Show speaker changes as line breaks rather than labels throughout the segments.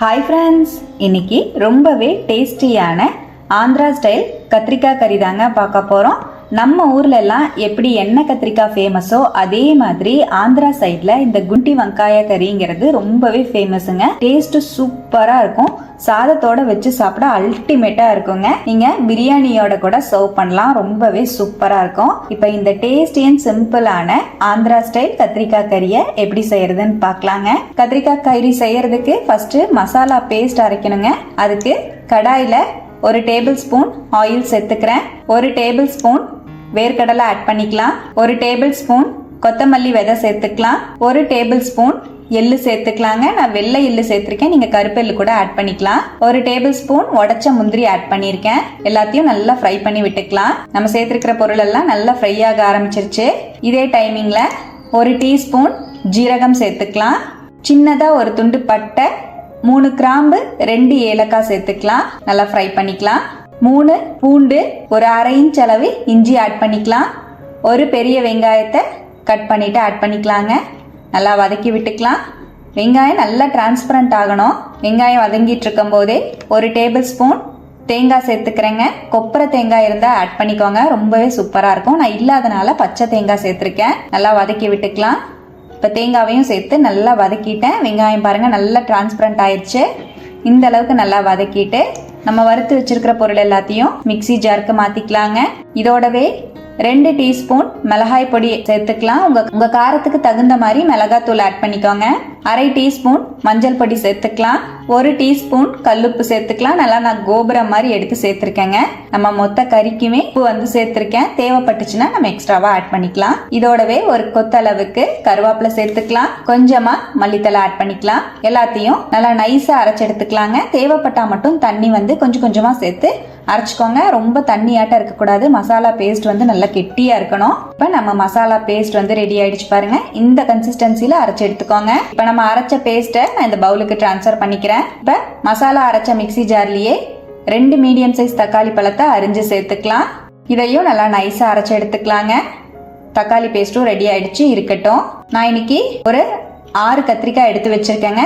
Hi friends இன்னைக்கு ரொம்பவே டேஸ்டியான ஆந்திரா ஸ்டைல் கத்திரிக்காய் கறி தாங்க பார்க்க போகிறோம் நம்ம ஊர்ல எல்லாம் எப்படி எண்ணெய் கத்திரிக்காய் ஃபேமஸோ அதே மாதிரி ஆந்திரா சைடில் இந்த குண்டி வெங்காய கறிங்கிறது ரொம்பவே ஃபேமஸுங்க டேஸ்ட் சூப்பராக இருக்கும். சாதத்தோட வச்சு சாப்பிட அல்டிமேட்டாக இருக்குங்க. நீங்கள் பிரியாணியோட கூட சர்வ் பண்ணலாம். ரொம்பவே சூப்பராக இருக்கும். இப்போ இந்த டேஸ்டி அண்ட் சிம்பிளான ஆந்திரா ஸ்டைல் கத்திரிக்காய் கறியை எப்படி செய்யறதுன்னு பார்க்கலாங்க. கத்திரிக்காய் கறி செய்யறதுக்கு ஃபர்ஸ்ட் மசாலா பேஸ்ட் அரைக்கணுங்க. அதுக்கு கடாயில் ஒரு டேபிள் ஸ்பூன் ஆயில் சேர்த்துக்கிறேன். ஒரு டேபிள் ஸ்பூன் வேர்க்கடலை ஆட் பண்ணிக்கலாம். ஒரு டேபிள் ஸ்பூன் கொத்தமல்லி விதை சேர்த்துக்கலாம். ஒரு டேபிள் ஸ்பூன் எள்ளு சேர்த்துக்கலாங்க. நான் வெள்ளை எள்ளு சேர்த்துருக்கேன். நீங்கள் கருப்பு எள்ளு கூட ஆட் பண்ணிக்கலாம். ஒரு டேபிள் ஸ்பூன் உடச்ச முந்திரி ஆட் பண்ணியிருக்கேன் எல்லாத்தையும் நல்லா ஃப்ரை பண்ணி விட்டுக்கலாம். நம்ம சேர்த்துருக்கிற பொருள் எல்லாம் நல்லா ஃப்ரை ஆக ஆரம்பிச்சிருச்சு. இதே டைமிங்கில் ஒரு டீஸ்பூன் ஜீரகம் சேர்த்துக்கலாம். சின்னதாக ஒரு துண்டு பட்டை மூணு கிராம்பு ரெண்டு ஏலக்காய் சேர்த்துக்கலாம். நல்லா ஃப்ரை பண்ணிக்கலாம். மூணு பூண்டு ஒரு அரை இன்ச் அளவு இஞ்சி ஆட் பண்ணிக்கலாம். ஒரு பெரிய வெங்காயத்தை கட் பண்ணிவிட்டு ஆட் பண்ணிக்கலாங்க. நல்லா வதக்கி விட்டுக்கலாம். வெங்காயம் நல்லா டிரான்ஸ்பரண்ட் ஆகணும். வெங்காயம் வதங்கிட்டு இருக்கும் போதே ஒரு டேபிள் ஸ்பூன் தேங்காய் சேர்த்துக்கிறேங்க. கொப்பரை தேங்காய் இருந்தால் ஆட் பண்ணிக்கோங்க. ரொம்பவே சூப்பராக இருக்கும். நான் இல்லாதனால பச்சை தேங்காய் சேர்த்துருக்கேன். நல்லா வதக்கி விட்டுக்கலாம். இப்போ தேங்காவையும் சேர்த்து நல்லா வதக்கிட்டேன். வெங்காயம் பாருங்கள் நல்லா டிரான்ஸ்பரண்ட் ஆயிடுச்சு இந்த அளவுக்கு நல்லா வதக்கிட்டு நம்ம வறுத்து வச்சிருக்கிற பொருள் எல்லாத்தையும் மிக்ஸி ஜாருக்கு மாற்றிக்கலாங்க இதோடவே ரெண்டு டீஸ்பூன் மிளகாய் பொடி சேர்த்துக்கலாம். உங்க உங்க காரத்துக்கு தகுந்த மாதிரி மிளகாத்தூள் ஆட் பண்ணிக்கோங்க. அரை டீஸ்பூன் மஞ்சள் பொடி சேர்த்துக்கலாம். ஒரு டீஸ்பூன் கல்லுப்பு சேர்த்துக்கலாம். நல்லா நான் கோபுரம் மாதிரி எடுத்து சேர்த்துருக்கேங்க. நம்ம மொத்த கறிக்குமே உப்பு வந்து சேர்த்துருக்கேன். தேவைப்பட்டுச்சுன்னா நம்ம எக்ஸ்ட்ராவா ஆட் பண்ணிக்கலாம். இதோடவே ஒரு கொத்தளவுக்கு கருவேப்பிலை சேர்த்துக்கலாம். கொஞ்சமா மல்லித்தலை ஆட் பண்ணிக்கலாம். எல்லாத்தையும் நல்லா நைஸா அரைச்சு எடுத்துக்கலாங்க. தேவைப்பட்டா மட்டும் தண்ணி வந்து கொஞ்சம் கொஞ்சமா சேர்த்து அரைச்சிக்கோங்க. ரொம்ப தண்ணியாட்டம் இருக்கக்கூடாது. மசாலா பேஸ்ட் வந்து நல்லா கெட்டியாக இருக்கணும். இப்போ நம்ம மசாலா பேஸ்ட் வந்து ரெடி ஆயிடுச்சு பாருங்க. இந்த கன்சிஸ்டன்சியில் அரைச்சி எடுத்துக்கோங்க. இப்போ நம்ம அரைச்ச பேஸ்ட்டை நான் இந்த பவுலுக்கு ட்ரான்ஸ்ஃபர் பண்ணிக்கிறேன். இப்போ மசாலா அரைச்ச மிக்ஸி ஜார்லேயே ரெண்டு மீடியம் சைஸ் தக்காளி பழத்தை அரிஞ்சு சேர்த்துக்கலாம். இதையும் நல்லா நைஸாக அரைச்சி எடுத்துக்கலாங்க. தக்காளி பேஸ்ட்டும் ரெடி ஆயிடுச்சு இருக்கட்டும். நான் இன்னைக்கு ஒரு ஆறு கத்திரிக்காய் எடுத்து வச்சிருக்கேங்க.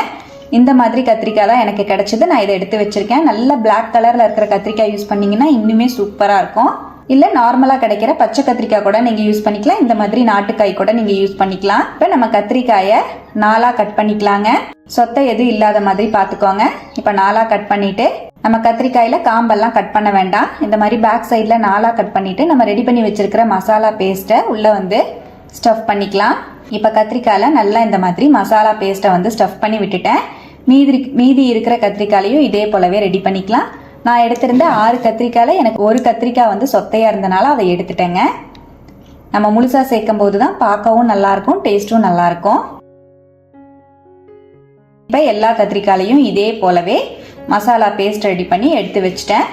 இந்த மாதிரி கத்திரிக்காய் தான் எனக்கு கிடைச்சது. நான் இதை எடுத்து வச்சுருக்கேன். நல்ல பிளாக் கலரில் இருக்கிற கத்திரிக்காய் யூஸ் பண்ணிங்கன்னா இன்னுமே சூப்பராக இருக்கும். இல்ல நார்மலா கிடைக்கிற பச்சை கத்திரிக்காய் கூட நீங்க யூஸ் பண்ணிக்கலாம். இந்த மாதிரி நாட்டுக்காய் கூட நீங்க யூஸ் பண்ணிக்கலாம். இப்ப நம்ம கத்திரிக்காயை நாலா கட் பண்ணிக்கலாங்க. சொத்தை எதுவும் இல்லாத மாதிரி பாத்துக்கோங்க. இப்ப நாலா கட் பண்ணிட்டு நம்ம கத்திரிக்காயில காம்பெல்லாம் கட் பண்ண வேண்டாம். இந்த மாதிரி பேக் சைட்ல நாலா கட் பண்ணிட்டு நம்ம ரெடி பண்ணி வச்சிருக்கிற மசாலா பேஸ்ட்டை உள்ள வந்து ஸ்டஃப் பண்ணிக்கலாம். இப்போ கத்திரிக்காயில் நல்லா இந்த மாதிரி மசாலா பேஸ்ட்டை வந்து ஸ்டஃப் பண்ணி விட்டுட்டேன். மீதி மீதி இருக்கிற கத்திரிக்காயையும் இதே போலவே ரெடி பண்ணிக்கலாம். நான் எடுத்திருந்த ஆறு கத்திரிக்காயில் எனக்கு ஒரு கத்திரிக்காய் வந்து சொத்தையாக இருந்தனால அதை எடுத்துட்டேங்க. நம்ம முழுசாக சேர்க்கும் போது தான் பார்க்கவும் நல்லாயிருக்கும் டேஸ்ட்டும் நல்லாயிருக்கும். இப்போ எல்லா கத்திரிக்காயிலையும் இதே போலவே மசாலா பேஸ்ட் ரெடி பண்ணி எடுத்து வச்சிட்டேன்.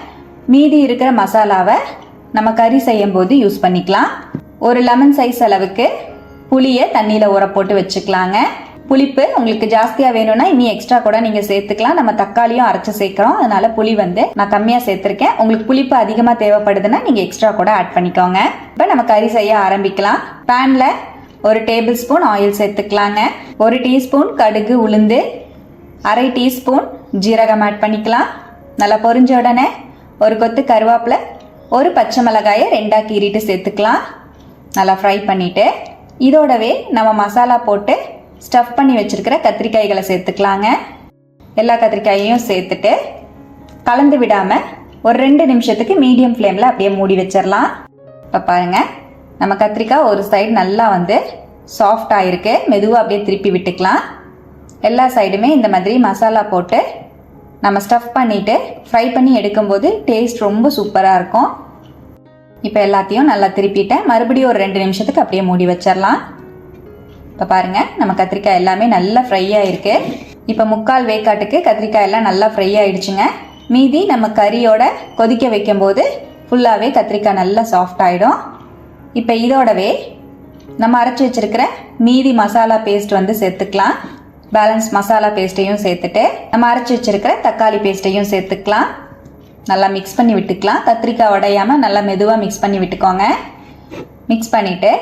மீதி இருக்கிற மசாலாவை நம்ம கறி செய்யும் போது யூஸ் பண்ணிக்கலாம். ஒரு லெமன் சைஸ் அளவுக்கு புளியை தண்ணியில் ஊற போட்டு வச்சுக்கலாங்க. புளிப்பு உங்களுக்கு ஜாஸ்தியாக வேணும்னா இனி எக்ஸ்ட்ரா கூட நீங்கள் சேர்த்துக்கலாம். நம்ம தக்காளியும் அரைச்சு சேர்க்குறோம். அதனால புளி வந்து நான் கம்மியாக சேர்த்துருக்கேன். உங்களுக்கு புளிப்பு அதிகமாக தேவைப்படுதுன்னா நீங்கள் எக்ஸ்ட்ரா கூட ஆட் பண்ணிக்கோங்க. இப்போ நம்ம கறி செய்ய ஆரம்பிக்கலாம். பேனில் ஒரு டேபிள் ஸ்பூன் ஆயில் சேர்த்துக்கலாங்க. ஒரு டீஸ்பூன் கடுகு உளுந்து அரை டீஸ்பூன் ஜீரகம் ஆட் பண்ணிக்கலாம். நல்லா பொரிஞ்ச உடனே ஒரு கொத்து கருவேப்பிலை ஒரு பச்சை மிளகாயை ரெண்டாக கீறிட்டு சேர்த்துக்கலாம். நல்லா ஃப்ரை பண்ணிவிட்டு இதோடவே நம்ம மசாலா போட்டு ஸ்டஃப் பண்ணி வச்சுருக்கிற கத்திரிக்காய்களை சேர்த்துக்கலாங்க. எல்லா கத்திரிக்காயையும் சேர்த்துட்டு கலந்து விடாமல் ஒரு ரெண்டு நிமிஷத்துக்கு மீடியம் ஃப்ளேமில் அப்படியே மூடி வச்சிடலாம் இப்போ பாருங்கள் நம்ம கத்திரிக்காய் ஒரு சைடு நல்லா வந்து சாஃப்ட் ஆகிருக்கு மெதுவாக அப்படியே திருப்பி விட்டுக்கலாம். எல்லா சைடுமே இந்த மாதிரி மசாலா போட்டு நம்ம ஸ்டஃப் பண்ணிவிட்டு ஃப்ரை பண்ணி எடுக்கும்போது டேஸ்ட் ரொம்ப சூப்பராக இருக்கும். இப்போ எல்லாத்தையும் நல்லா திருப்பிட்டேன். மறுபடியும் ஒரு ரெண்டு நிமிஷத்துக்கு அப்படியே மூடி வச்சிடலாம் இப்போ பாருங்கள் நம்ம கத்திரிக்காய் எல்லாமே நல்லா ஃப்ரை ஆயிருக்கு இப்போ முக்கால் வேக்காட்டுக்கு கத்திரிக்காய் எல்லாம் நல்லா ஃப்ரை ஆயிடுச்சுங்க. மீதி நம்ம கறியோட கொதிக்க வைக்கும்போது ஃபுல்லாகவே கத்திரிக்காய் நல்லா சாஃப்ட் ஆகிடும் இப்போ இதோடவே நம்ம அரைச்சி வச்சிருக்கிற மீதி மசாலா பேஸ்ட் வந்து சேர்த்துக்கலாம். பேலன்ஸ் மசாலா பேஸ்ட்டையும் சேர்த்துட்டு நம்ம அரைச்சி வச்சிருக்கிற தக்காளி பேஸ்ட்டையும் சேர்த்துக்கலாம். நல்லா மிக்ஸ் பண்ணி விட்டுக்கலாம். கத்திரிக்காய் உடையாமல் நல்லா மெதுவாக மிக்ஸ் பண்ணி விட்டுக்கோங்க. மிக்ஸ் பண்ணிவிட்டு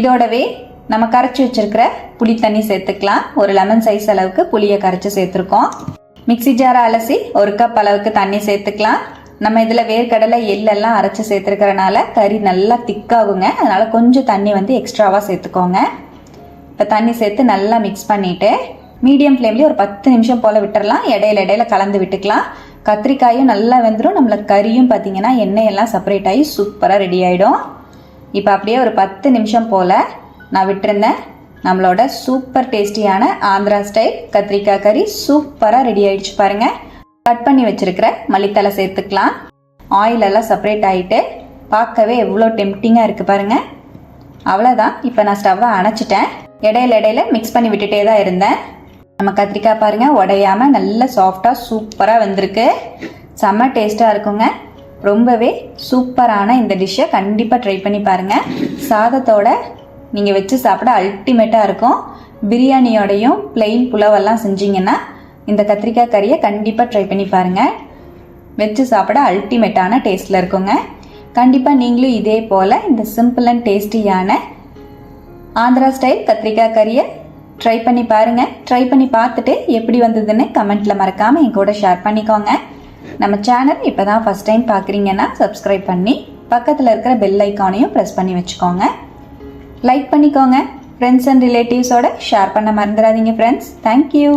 இதோடவே நம்ம கரைச்சி வச்சிருக்கிற புளி தண்ணி சேர்த்துக்கலாம். ஒரு லெமன் சைஸ் அளவுக்கு புளியை கரைச்சி சேர்த்துருக்கோம். மிக்ஸி ஜாரை அலசி ஒரு கப் அளவுக்கு தண்ணி சேர்த்துக்கலாம். நம்ம இதில் வேர்க்கடலை எள்ளெல்லாம் அரைச்சி சேர்த்துருக்கறனால கறி நல்லா திக்காகுங்க அதனால் கொஞ்சம் தண்ணி வந்து எக்ஸ்ட்ராவாக சேர்த்துக்கோங்க. இப்போ தண்ணி சேர்த்து நல்லா மிக்ஸ் பண்ணிவிட்டு மீடியம் ஃப்ளேம்லேயே ஒரு பத்து நிமிஷம் போல் விட்டுறலாம். இடையில இடையில கலந்து விட்டுக்கலாம். கத்திரிக்காயும் நல்லா வெந்துடும் நம்மளுக்கு கறியும் பார்த்தீங்கன்னா எண்ணெயெல்லாம் செப்பரேட் ஆகி சூப்பராக ரெடி ஆகிடும் இப்போ அப்படியே ஒரு பத்து நிமிஷம் போல் நான் விட்டுருந்தேன். நம்மளோட சூப்பர் டேஸ்டியான ஆந்திரா ஸ்டைல் கத்திரிக்காய் கறி சூப்பராக ரெடி ஆயிடுச்சு பாருங்க. கட் பண்ணி வச்சுருக்கிற மல்லித்தலை சேர்த்துக்கலாம். ஆயில் எல்லாம் செப்பரேட் ஆகிட்டு பார்க்கவே எவ்வளோ டெம்டிங்காக இருக்குது பாருங்கள் அவ்வளோதான் இப்போ நான் ஸ்டவ்வை அணைச்சிட்டேன். இடையில இடையில மிக்ஸ் பண்ணி விட்டுட்டே தான் இருந்தேன். நம்ம கத்திரிக்காய் பாருங்கள் உடையாமல் நல்ல சாஃப்டாக சூப்பராக வந்திருக்கு. செம்ம டேஸ்ட்டாக இருக்குங்க. ரொம்பவே சூப்பரான இந்த டிஷ்ஷை கண்டிப்பாக ட்ரை பண்ணி பாருங்க. சாதத்தோட நீங்கள் வச்சு சாப்பிட அல்டிமேட்டாக இருக்கும். பிரியாணியோடையும் பிளெயின் புலவெல்லாம் செஞ்சீங்கன்னா இந்த கத்திரிக்காய் கறியை கண்டிப்பாக ட்ரை பண்ணி பாருங்கள் வச்சு சாப்பிட அல்டிமேட்டான டேஸ்ட்டில் இருக்குங்க. கண்டிப்பாக நீங்களும் இதே போல் இந்த சிம்பிள் அண்ட் டேஸ்டியான ஆந்திரா ஸ்டைல் கத்திரிக்காய் கறியை ட்ரை பண்ணி பாருங்கள் ட்ரை பண்ணி பார்த்துட்டு எப்படி வந்ததுன்னு கமெண்ட்டில் மறக்காமல் என் கூட ஷேர் பண்ணிக்கோங்க. நம்ம சேனல் இப்போ தான் ஃபஸ்ட் டைம் பார்க்குறீங்கன்னா சப்ஸ்கிரைப் பண்ணி பக்கத்தில் இருக்கிற பெல் ஐக்கானையும் ப்ரெஸ் பண்ணி வச்சுக்கோங்க. லைக் பண்ணிக்கோங்க. ஃப்ரெண்ட்ஸ் அண்ட் ரிலேட்டிவ்ஸோட ஷேர் பண்ண மறந்துடாதீங்க ஃப்ரெண்ட்ஸ் தேங்க்யூ